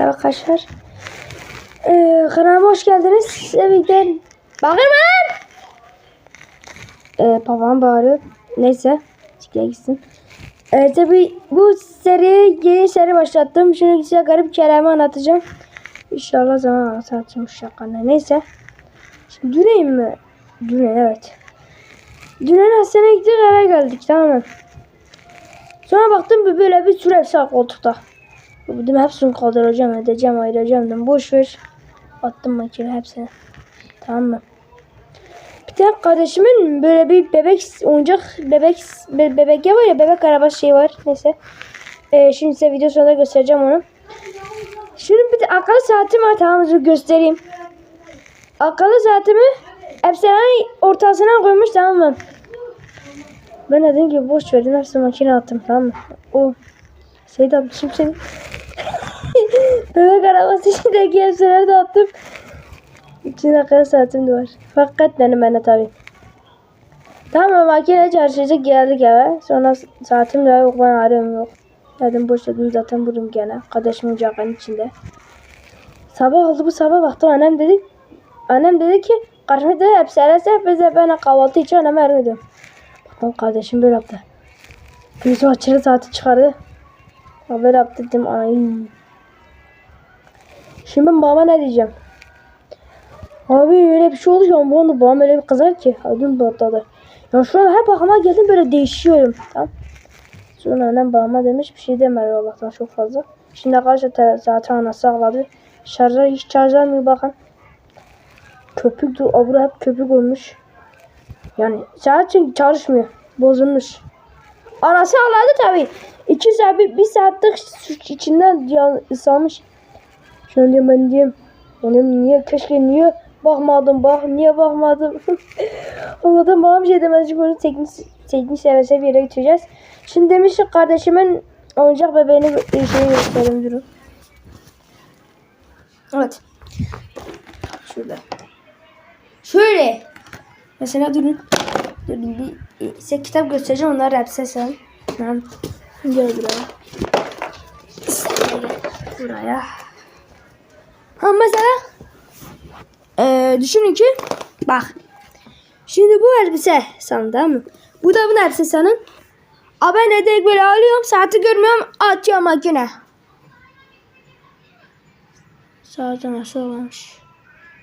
Arkadaşlar. Ee, kanalıma hoş geldiniz. Size birlikte... Bakın lan! Ee, babam bağırıyor. Neyse. Çıkaya gitsin. Ee, tabi bu seri yeni seri başlattım. Şimdi size garip kelime anlatacağım. İnşallah zaman anlatacağım şu şakanla. Neyse. Şimdi düneyim mi? Düne evet. Dünen hastaneye gittik eve geldik tamam mı? Sonra baktım böyle bir sürü hepsi koltukta. Dedim hepsini kaldıracağım, edeceğim, ayıracağım dedim. Boş ver. Attım makine hepsini. Tamam mı? Bir tane kardeşimin böyle bir bebek oyuncak bebek be, bebek ya var ya bebek araba şey var. Neyse. Ee, şimdi size video sonunda göstereceğim onu. Şimdi bir de akıllı saatim var tamam göstereyim. Akıllı saatimi hepsinin ortasına koymuş tamam mı? Ben dedim ki boş verin hepsini makine attım tamam mı? O de atmışım seni. Bebek arabası içindeki hepsini de attım. İçinde akıllı saatim de var. Fakat benim bana tabi. Tamam makine çalışacak geldik eve. Sonra saatim de yok ben arıyorum yok. Dedim boş dedim zaten buradum gene. Kardeşimin ocağının içinde. Sabah oldu bu sabah baktım annem dedi. Annem dedi ki kardeşim dedi hepsi arası bize ben kahvaltı için anneme yardım ediyorum. Baktım kardeşim böyle yaptı. Gözü açırı saati çıkardı. Ya Böyle yaptı dedim ay. Şimdi ben babama ne diyeceğim? Abi öyle bir şey oldu ya bu anda babam öyle bir kızar ki. Ödüm patladı. Ya şu an hep aklıma geldim böyle değişiyorum. Tamam. Sonra annem babama demiş bir şey demedi Allah'tan çok fazla. Şimdi arkadaşlar te- zaten anası ağladı. Şarjlar hiç şarjlanmıyor bakın. Köpük de abura hep köpük olmuş. Yani saat çünkü çalışmıyor. Bozulmuş. Anası ağladı tabi. İki saat bir, bir saatlik içinden ya- ıslanmış. Şöyle diyorum ben diyorum. Benim niye keşke niye bakmadım bak niye bakmadım. Allah'tan bana bir şey demez onu teknik, teknik seviyese bir yere götüreceğiz. Şimdi demiş ki kardeşimin oyuncak bebeğini bir şey göstereyim durun. Evet. Şurada. Şöyle. Mesela durun. Bir size kitap göstereceğim onlar hepsi sen. Ben gel buraya. Buraya. Ha mesela eee düşünün ki bak şimdi bu elbise sana tamam mı? Bu da bunun elbisenin. A ben de böyle alıyorum saati görmüyorum atıyorum makine. Saati nasıl olmuş?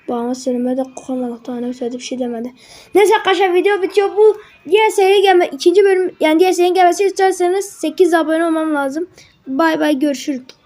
Bana söylemedi kokumadı tane söyledi bir şey demedi. Neyse arkadaşlar video bitiyor bu diğer seri gelme ikinci bölüm yani diğer serinin gelmesi isterseniz 8 abone olmam lazım. Bay bay görüşürüz.